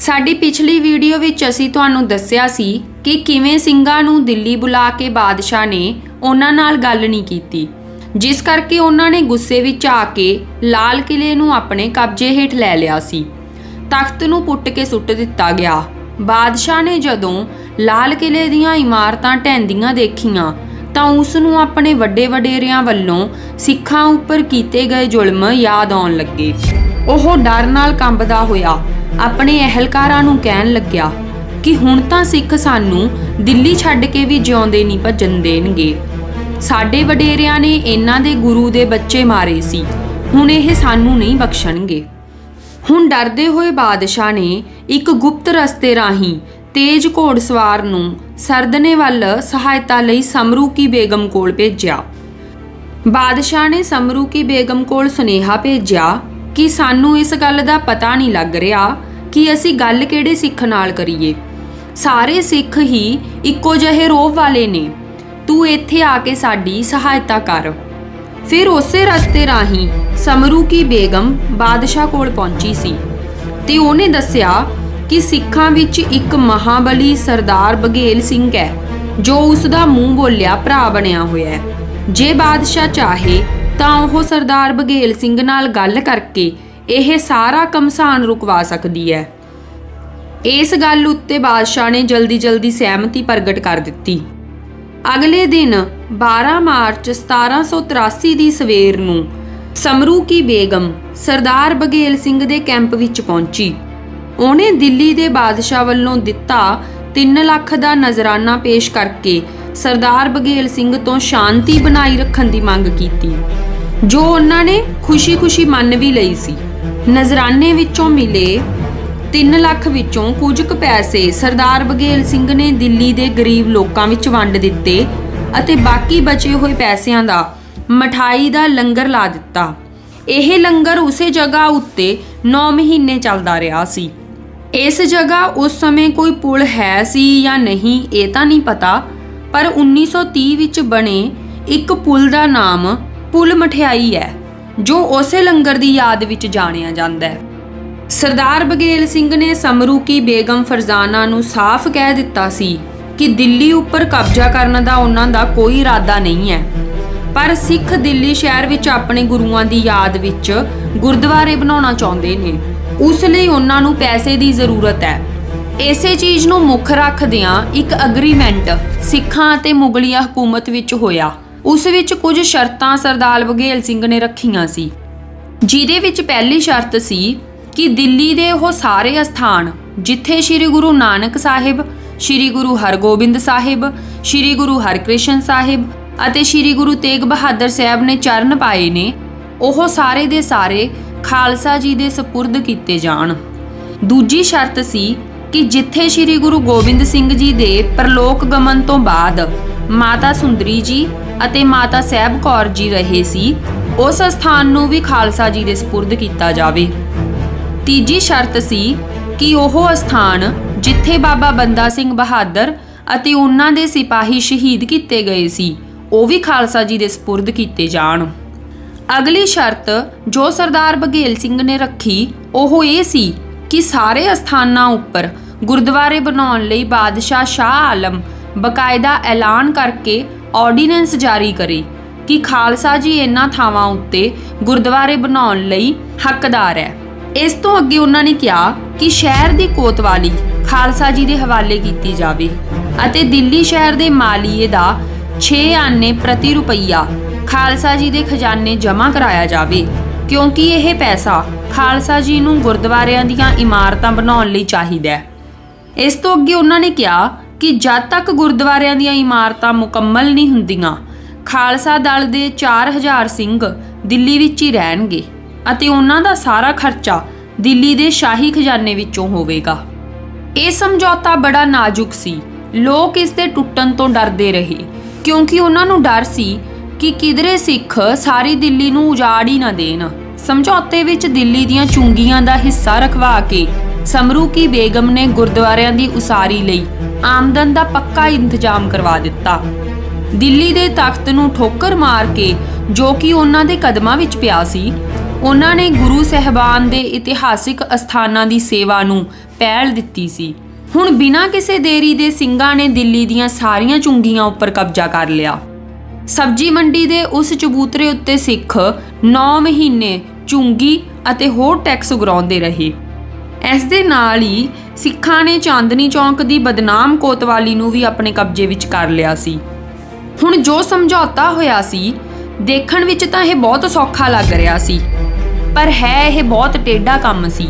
ਸਾਡੀ ਪਿਛਲੀ ਵੀਡੀਓ ਵਿੱਚ ਅਸੀਂ ਤੁਹਾਨੂੰ ਦੱਸਿਆ ਸੀ ਕਿ ਕਿਵੇਂ ਸਿੰਘਾਂ ਨੂੰ ਦਿੱਲੀ ਬੁਲਾ ਕੇ ਬਾਦਸ਼ਾਹ ਨੇ ਉਹਨਾਂ ਨਾਲ ਗੱਲ ਨਹੀਂ ਕੀਤੀ। ਜਿਸ ਕਰਕੇ ਉਹਨਾਂ ਨੇ ਗੁੱਸੇ ਵਿੱਚ ਆ ਕੇ ਲਾਲ ਕਿਲੇ ਨੂੰ ਆਪਣੇ ਕਬਜ਼ੇ ਹੇਠ ਲੈ ਲਿਆ ਸੀ। ਤਖਤ ਨੂੰ ਪੁੱਟ ਕੇ ਸੁੱਟ ਦਿੱਤਾ ਗਿਆ। ਬਾਦਸ਼ਾਹ ਨੇ ਜਦੋਂ ਲਾਲ ਕਿਲੇ ਦੀਆਂ ਇਮਾਰਤਾਂ ਢਹਿੰਦੀਆਂ ਦੇਖੀਆਂ, ਤਾਂ ਉਸ ਨੂੰ ਆਪਣੇ ਵੱਡੇ ਵਡੇਰਿਆਂ ਵੱਲੋਂ ਸਿੱਖਾਂ ਉੱਪਰ ਕੀਤੇ ਗਏ ਜ਼ੁਲਮ ਯਾਦ ਆਉਣ ਲੱਗੇ। ਉਹ ਡਰ ਨਾਲ ਕੰਬਦਾ ਹੋਇਆ ਆਪਣੇ ਅਹਿਲਕਾਰਾਂ ਨੂੰ ਕਹਿਣ ਲੱਗਿਆ ਕਿ ਹੁਣ ਤਾਂ ਸਿੱਖ ਸਾਨੂੰ ਦਿੱਲੀ ਛੱਡ ਕੇ ਵੀ ਜਿਉਂਦੇ ਨਹੀਂ ਭੱਜਣ ਦੇਣਗੇ। ਸਾਡੇ ਵਡੇਰਿਆਂ ਨੇ ਇਹਨਾਂ ਦੇ ਗੁਰੂ ਦੇ ਬੱਚੇ ਮਾਰੇ ਸੀ। ਹੁਣ ਇਹ ਸਾਨੂੰ ਨਹੀਂ ਬਖਸ਼ਣਗੇ। ਹੁਣ ਡਰਦੇ ਹੋਏ ਬਾਦਸ਼ਾਹ ਨੇ ਇੱਕ ਗੁਪਤ ਰਸਤੇ ਰਾਹੀਂ ਤੇਜ ਘੋੜਸਵਾਰ ਨੂੰ ਸਰਦਨੇ ਵੱਲ ਸਹਾਇਤਾ ਲਈ ਸਮਰੂ ਕੀ ਬੇਗਮ ਕੋਲ ਭੇਜਿਆ। ਬਾਦਸ਼ਾਹ ਨੇ ਸਮਰੂ ਕੀ ਬੇਗਮ ਕੋਲ ਸੁਨੇਹਾ ਭੇਜਿਆ ਕਿ ਸਾਨੂੰ ਇਸ ਗੱਲ ਦਾ ਪਤਾ ਨਹੀਂ ਲੱਗ ਰਿਹਾ ਕਿ ਅਸੀਂ ਗੱਲ ਕਿਹੜੇ ਸਿੱਖ ਨਾਲ ਕਰੀਏ। ਸਾਰੇ ਸਿੱਖ ਹੀ ਇੱਕੋ ਜਿਹੇ ਰੋਹ ਵਾਲੇ ਨੇ। ਤੂੰ ਇੱਥੇ ਆ ਕੇ ਸਾਡੀ ਸਹਾਇਤਾ ਕਰ। ਫਿਰ ਉਸੇ ਰਸਤੇ ਰਾਹੀਂ ਸਮਰੂ ਕੀ ਬੇਗਮ ਬਾਦਸ਼ਾਹ ਕੋਲ ਪਹੁੰਚੀ ਸੀ ਤੇ ਉਹਨੇ ਦੱਸਿਆ ਕਿ ਸਿੱਖਾਂ ਵਿੱਚ ਇੱਕ ਮਹਾਬਲੀ ਸਰਦਾਰ ਬਘੇਲ ਸਿੰਘ ਹੈ, ਜੋ ਉਸ ਦਾ ਮੂੰਹ ਬੋਲਿਆ ਭਰਾ ਬਣਿਆ ਹੋਇਆ ਹੈ। ਜੇ ਬਾਦਸ਼ਾਹ ਚਾਹੇ ਤਾਂ ਉਹ ਸਰਦਾਰ ਬਘੇਲ ਸਿੰਘ ਨਾਲ ਗੱਲ ਕਰਕੇ ਇਹ ਸਾਰਾ ਕਮਸਾਨ ਰੁਕਵਾ ਸਕਦੀ ਹੈ। ਇਸ ਗੱਲ ਉੱਤੇ ਬਾਦਸ਼ਾਹ ਨੇ ਜਲਦੀ-ਜਲਦੀ ਸਹਿਮਤੀ ਪ੍ਰਗਟ ਕਰ ਦਿੱਤੀ। ਅਗਲੇ ਦਿਨ 12 ਮਾਰਚ 1783 ਦੀ ਸਵੇਰ ਨੂੰ ਸਮਰੂ ਕੀ ਬੇਗਮ ਸਰਦਾਰ ਬਘੇਲ ਸਿੰਘ ਦੇ ਕੈਂਪ ਵਿੱਚ ਪਹੁੰਚੀ। ਉਹਨੇ ਦਿੱਲੀ ਦੇ ਬਾਦਸ਼ਾਹ ਵੱਲੋਂ ਦਿੱਤਾ 3 ਲੱਖ ਦਾ ਨਜ਼ਰਾਨਾ ਪੇਸ਼ ਕਰਕੇ ਸਰਦਾਰ ਬਘੇਲ ਸਿੰਘ ਤੋਂ ਸ਼ਾਂਤੀ ਬਣਾਈ ਰੱਖਣ ਦੀ ਮੰਗ ਕੀਤੀ। ਜੋ ਉਹਨਾਂ ਨੇ ਖੁਸ਼ੀ-ਖੁਸ਼ੀ ਮੰਨ ਵੀ ਲਈ ਸੀ। ਨਜ਼ਰਾਨੇ ਵਿੱਚੋਂ ਮਿਲੇ 3 ਲੱਖ ਵਿੱਚੋਂ ਕੁਝ ਕੁ ਪੈਸੇ ਸਰਦਾਰ ਬਘੇਲ ਸਿੰਘ ਨੇ ਦਿੱਲੀ ਦੇ ਗਰੀਬ ਲੋਕਾਂ ਵਿੱਚ ਵੰਡ ਦਿੱਤੇ ਅਤੇ ਬਾਕੀ ਬਚੇ ਹੋਏ ਪੈਸਿਆਂ ਦਾ ਮਠਾਈ ਦਾ ਲੰਗਰ ਲਾ ਦਿੱਤਾ। ਇਹ ਲੰਗਰ ਉਸੇ ਜਗ੍ਹਾ ਉੱਤੇ 9 ਮਹੀਨੇ ਚੱਲਦਾ ਰਿਹਾ ਸੀ। ਇਸ ਜਗ੍ਹਾ ਉਸ ਸਮੇਂ ਕੋਈ ਪੁਲ ਹੈ ਸੀ ਜਾਂ ਨਹੀਂ, ਇਹ ਤਾਂ ਨਹੀਂ ਪਤਾ, ਪਰ 1930 ਵਿੱਚ ਬਣੇ ਇੱਕ ਪੁਲ ਦਾ ਨਾਮ ਪੁਲ ਮਠਿਆਈ ਹੈ, ਜੋ ਉਸੇ ਲੰਗਰ ਦੀ ਯਾਦ ਵਿੱਚ ਜਾਣਿਆ ਜਾਂਦਾ ਹੈ। ਸਰਦਾਰ ਬਗੇਲ ਸਿੰਘ ਨੇ ਸਮਰੂ ਕੀ ਬੇਗਮ ਫਰਜ਼ਾਨਾ ਨੂੰ ਸਾਫ਼ ਕਹਿ ਦਿੱਤਾ ਸੀ ਕਿ ਦਿੱਲੀ ਉੱਪਰ ਕਬਜ਼ਾ ਕਰਨ ਦਾ ਉਹਨਾਂ ਦਾ ਕੋਈ ਇਰਾਦਾ ਨਹੀਂ ਹੈ। ਪਰ ਸਿੱਖ ਦਿੱਲੀ ਸ਼ਹਿਰ ਵਿੱਚ ਆਪਣੇ ਗੁਰੂਆਂ ਦੀ ਯਾਦ ਵਿੱਚ ਗੁਰਦੁਆਰੇ ਬਣਾਉਣਾ ਚਾਹੁੰਦੇ ਨੇ। ਉਸ ਲਈ ਉਹਨਾਂ ਨੂੰ ਪੈਸੇ ਦੀ ਜ਼ਰੂਰਤ ਹੈ। ਇਸੇ ਚੀਜ਼ ਨੂੰ ਮੁੱਖ ਰੱਖਦਿਆਂ ਇੱਕ ਅਗਰੀਮੈਂਟ ਸਿੱਖਾਂ ਅਤੇ ਮੁਗਲੀਆ ਹਕੂਮਤ ਵਿੱਚ ਹੋਇਆ। ਉਸ ਵਿੱਚ ਕੁਝ ਸ਼ਰਤਾਂ ਸਰਦਾਰ ਬਘੇਲ ਸਿੰਘ ਨੇ ਰੱਖੀਆਂ ਸੀ। ਜਿਹਦੇ ਵਿੱਚ ਪਹਿਲੀ ਸ਼ਰਤ ਸੀ ਕਿ ਦਿੱਲੀ ਦੇ ਉਹ ਸਾਰੇ ਅਸਥਾਨ, ਜਿੱਥੇ ਸ੍ਰੀ ਗੁਰੂ ਨਾਨਕ ਸਾਹਿਬ, ਸ੍ਰੀ ਗੁਰੂ ਹਰਗੋਬਿੰਦ ਸਾਹਿਬ, ਸ੍ਰੀ ਗੁਰੂ ਹਰਕ੍ਰਿਸ਼ਨ ਸਾਹਿਬ ਅਤੇ ਸ੍ਰੀ ਗੁਰੂ ਤੇਗ ਬਹਾਦਰ ਸਾਹਿਬ ਨੇ ਚਰਨ ਪਾਏ ਨੇ, ਉਹ ਸਾਰੇ ਦੇ ਸਾਰੇ ਖਾਲਸਾ ਜੀ ਦੇ ਸਪੁਰਦ ਕੀਤੇ ਜਾਣ। ਦੂਜੀ ਸ਼ਰਤ ਸੀ ਕਿ ਜਿੱਥੇ ਸ੍ਰੀ ਗੁਰੂ ਗੋਬਿੰਦ ਸਿੰਘ ਜੀ ਦੇ ਪ੍ਰਲੋਕ ਗਮਨ ਤੋਂ ਬਾਅਦ ਮਾਤਾ ਸੁੰਦਰੀ ਜੀ ਅਤੇ ਮਾਤਾ ਸਹਿਬ ਕੌਰ ਜੀ ਰਹੇ ਸੀ, ਉਸ ਸਥਾਨ ਨੂੰ ਵੀ ਖਾਲਸਾ ਜੀ ਦੇ ਸਪੁਰਦ ਕੀਤਾ ਜਾਵੇ। ਤੀਜੀ ਸ਼ਰਤ ਸੀ ਕਿ ਉਹ ਸਥਾਨ ਜਿੱਥੇ ਬਾਬਾ ਬੰਦਾ ਸਿੰਘ ਬਹਾਦਰ ਅਤੇ ਉਹਨਾਂ ਦੇ ਸਿਪਾਹੀ ਸ਼ਹੀਦ ਕੀਤੇ ਗਏ ਸੀ, ਉਹ ਵੀ ਖਾਲਸਾ ਜੀ ਦੇ ਸਪੁਰਦ ਕੀਤੇ ਜਾਣ। ਅਗਲੀ ਸ਼ਰਤ ਜੋ ਸਰਦਾਰ ਬਘੇਲ ਸਿੰਘ ਨੇ ਰੱਖੀ, ਉਹ ਇਹ ਸੀ ਕਿ ਸਾਰੇ ਅਸਥਾਨਾਂ ਉੱਪਰ ਗੁਰਦੁਆਰੇ ਬਣਾਉਣ ਲਈ ਬਾਦਸ਼ਾਹ ਸ਼ਾਹ ਆਲਮ ਬਕਾਇਦਾ ਐਲਾਨ ਕਰਕੇ ਆਰਡੀਨੈਂਸ ਜਾਰੀ ਕਰੇ ਕਿ ਖਾਲਸਾ ਜੀ ਇਹਨਾਂ ਥਾਵਾਂ ਉੱਤੇ ਗੁਰਦੁਆਰੇ ਬਣਾਉਣ ਲਈ ਹੱਕਦਾਰ ਹੈ। ਇਸ ਤੋਂ ਅੱਗੇ ਉਹਨਾਂ ਨੇ ਕਿਹਾ ਕਿ ਸ਼ਹਿਰ ਦੀ ਕੋਤਵਾਲੀ ਖਾਲਸਾ ਜੀ ਦੇ ਹਵਾਲੇ ਕੀਤੀ ਜਾਵੇ ਅਤੇ ਦਿੱਲੀ ਸ਼ਹਿਰ ਦੇ ਮਾਲੀਏ ਦਾ 6 ਆਨੇ ਪ੍ਰਤੀ ਰੁਪਈਆ ਖਾਲਸਾ ਜੀ ਦੇ ਖਜ਼ਾਨੇ ਜਮ੍ਹਾਂ ਕਰਾਇਆ ਜਾਵੇ, ਕਿਉਂਕਿ ਇਹ ਪੈਸਾ ਖਾਲਸਾ ਜੀ ਨੂੰ ਗੁਰਦੁਆਰਿਆਂ ਦੀਆਂ ਇਮਾਰਤਾਂ ਬਣਾਉਣ ਲਈ ਚਾਹੀਦਾ ਹੈ। ਇਸ ਤੋਂ ਅੱਗੇ ਉਹਨਾਂ ਨੇ ਕਿਹਾ ਕਿ ਜਦ ਤੱਕ ਗੁਰਦੁਆਰਿਆਂ ਦੀਆਂ ਇਮਾਰਤਾਂ ਮੁਕੰਮਲ ਨਹੀਂ ਹੁੰਦੀਆਂ, ਖਾਲਸਾ ਦਲ ਦੇ 4000 ਸਿੰਘ ਦਿੱਲੀ ਵਿੱਚ ਹੀ ਰਹਿਣਗੇ ਅਤੇ ਉਹਨਾਂ ਦਾ ਸਾਰਾ ਖਰਚਾ ਦਿੱਲੀ ਦੇ ਸ਼ਾਹੀ ਖਜ਼ਾਨੇ ਵਿੱਚੋਂ ਹੋਵੇਗਾ। ਇਹ ਸਮਝੌਤਾ ਬੜਾ ਨਾਜ਼ੁਕ ਸੀ। ਲੋਕ ਇਸ ਦੇ ਟੁੱਟਣ ਤੋਂ ਡਰਦੇ ਰਹੇ, ਕਿਉਂਕਿ ਉਹਨਾਂ ਨੂੰ ਡਰ ਸੀ ਕਿ ਕਿਧਰੇ ਸਿੱਖ ਸਾਰੀ ਦਿੱਲੀ ਨੂੰ ਉਜਾੜ ਹੀ ਨਾ ਦੇਣ। ਸਮਝੌਤੇ ਵਿੱਚ ਦਿੱਲੀ ਦੀਆਂ ਚੁੰਗੀਆਂ ਦਾ ਹਿੱਸਾ ਰਖਵਾ ਕੇ ਸਮਰੂ ਕੀ ਬੇਗਮ ਨੇ ਗੁਰਦੁਆਰਿਆਂ ਦੀ ਉਸਾਰੀ ਲਈ ਆਮਦਨ ਦਾ ਪੱਕਾ ਇੰਤਜ਼ਾਮ ਕਰਵਾ ਦਿੱਤਾ। ਦਿੱਲੀ ਦੇ ਤਖਤ ਨੂੰ ਠੋਕਰ ਮਾਰ ਕੇ ਜੋ ਕਿ ਉਹਨਾਂ ਦੇ ਕਦਮਾਂ ਵਿੱਚ ਪਿਆ ਸੀ, ਉਹਨਾਂ ਨੇ ਗੁਰੂ ਸਹਿਬਾਨ ਦੇ ਇਤਿਹਾਸਿਕ ਅਸਥਾਨਾਂ ਦੀ ਸੇਵਾ ਨੂੰ ਪਹਿਲ ਦਿੱਤੀ ਸੀ। ਹੁਣ ਬਿਨਾਂ ਕਿਸੇ ਦੇਰੀ ਦੇ ਸਿੰਘਾਂ ਨੇ ਦਿੱਲੀ ਦੀਆਂ ਸਾਰੀਆਂ ਚੁੰਗੀਆਂ ਉੱਪਰ ਕਬਜ਼ਾ ਕਰ ਲਿਆ। ਸਬਜੀ ਮੰਡੀ ਦੇ ਉਸ ਚਬੂਤਰੇ ਉੱਤੇ ਸਿੱਖ 9 ਮਹੀਨੇ ਚੁੰਗੀ ਅਤੇ ਹੋਰ ਟੈਕਸ ਉਗਰਾਉਂਦੇ ਰਹੇ। ਇਸ ਦੇ ਨਾਲ ਹੀ ਸਿੱਖਾਂ ਨੇ ਚਾਂਦਨੀ ਚੌਂਕ ਦੀ ਬਦਨਾਮ ਕੋਤਵਾਲੀ ਨੂੰ ਵੀ ਆਪਣੇ ਕਬਜ਼ੇ ਵਿੱਚ ਕਰ ਲਿਆ ਸੀ। ਹੁਣ ਜੋ ਸਮਝੌਤਾ ਹੋਇਆ ਸੀ, ਦੇਖਣ ਵਿੱਚ ਤਾਂ ਇਹ ਬਹੁਤ ਸੌਖਾ ਲੱਗ ਰਿਹਾ ਸੀ। ਪਰ ਹੈ ਇਹ ਬਹੁਤ ਟੇਢਾ ਕੰਮ ਸੀ,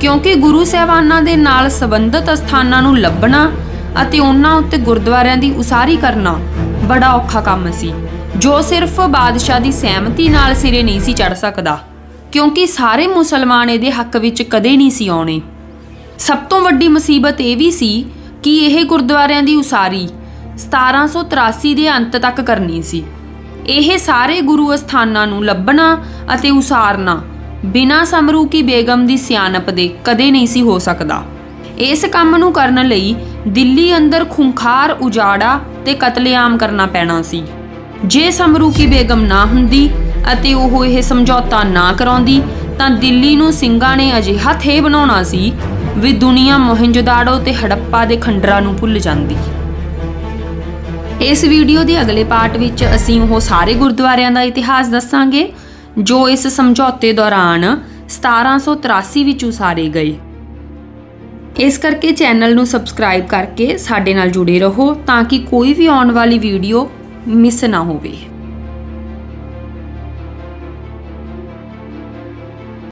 ਕਿਉਂਕਿ ਗੁਰੂ ਸਾਹਿਬਾਨਾਂ ਦੇ ਨਾਲ ਸੰਬੰਧਿਤ ਸਥਾਨਾਂ ਨੂੰ ਲੱਭਣਾ ਅਤੇ ਉਹਨਾਂ ਉੱਤੇ ਗੁਰਦੁਆਰਿਆਂ ਦੀ ਉਸਾਰੀ ਕਰਨਾ ਬੜਾ ਔਖਾ ਕੰਮ ਸੀ, ਜੋ ਸਿਰਫ ਬਾਦਸ਼ਾਹ ਦੀ ਸਹਿਮਤੀ ਨਾਲ ਸਿਰੇ ਨਹੀਂ ਸੀ ਚੜ ਸਕਦਾ। ਕਿਉਂਕਿ ਸਾਰੇ ਮੁਸਲਮਾਨ ਇਹਦੇ ਹੱਕ ਵਿੱਚ ਕਦੇ ਨਹੀਂ ਸੀ ਆਉਣੇ। ਸਭ ਤੋਂ ਵੱਡੀ ਮੁਸੀਬਤ ਇਹ ਵੀ ਸੀ ਕਿ ਇਹ ਗੁਰਦੁਆਰਿਆਂ ਦੀ ਉਸਾਰੀ 1783 ਦੇ ਅੰਤ ਤੱਕ ਕਰਨੀ ਸੀ। ਇਹ ਸਾਰੇ ਗੁਰੂ ਅਸਥਾਨਾਂ ਨੂੰ ਲੱਭਣਾ ਅਤੇ ਉਸਾਰਨਾ ਬਿਨਾਂ ਸਮਰੂ ਕੀ ਬੇਗਮ ਦੀ ਸਿਆਣਪ ਦੇ ਕਦੇ ਨਹੀਂ ਸੀ ਹੋ ਸਕਦਾ। ਇਸ ਕੰਮ ਨੂੰ ਕਰਨ ਲਈ ਦਿੱਲੀ ਅੰਦਰ ਖੁੰਖਾਰ, ਉਜਾੜਾ ਤੇ ਕਤਲੇਆਮ ਕਰਨਾ ਪੈਣਾ ਸੀ। ਜੇ ਸਮਰੂ ਕੀ ਬੇਗਮ ਨਾ ਹੁੰਦੀ ਅਤੇ ਉਹ ਇਹ ਸਮਝੌਤਾ ਨਾ ਕਰਾਉਂਦੀ, ਤਾਂ ਦਿੱਲੀ ਨੂੰ ਸਿੰਘਾਂ ਨੇ ਅਜਿਹਾ ਥੇ ਬਣਾਉਣਾ ਸੀ ਵੀ ਦੁਨੀਆ ਮੋਹਿੰਜੋਦਾੜੋ ਤੇ ਹੜੱਪਾ ਦੇ ਖੰਡਰਾਂ ਨੂੰ ਭੁੱਲ ਜਾਂਦੀ। ਇਸ ਵੀਡੀਓ ਦੇ ਅਗਲੇ ਪਾਰਟ ਵਿੱਚ ਅਸੀਂ ਉਹ ਸਾਰੇ ਗੁਰਦੁਆਰਿਆਂ ਦਾ ਇਤਿਹਾਸ ਦੱਸਾਂਗੇ, ਜੋ ਇਸ ਸਮਝੌਤੇ ਦੌਰਾਨ 1783 ਵਿੱਚ ਉਸਾਰੇ ਗਏ। ਇਸ ਕਰਕੇ ਚੈਨਲ ਨੂੰ ਸਬਸਕ੍ਰਾਈਬ ਕਰਕੇ ਸਾਡੇ ਨਾਲ ਜੁੜੇ ਰਹੋ, ਤਾਂ ਕਿ ਕੋਈ ਵੀ ਆਉਣ ਵਾਲੀ ਵੀਡੀਓ ਮਿਸ ਨਾ ਹੋਵੇ।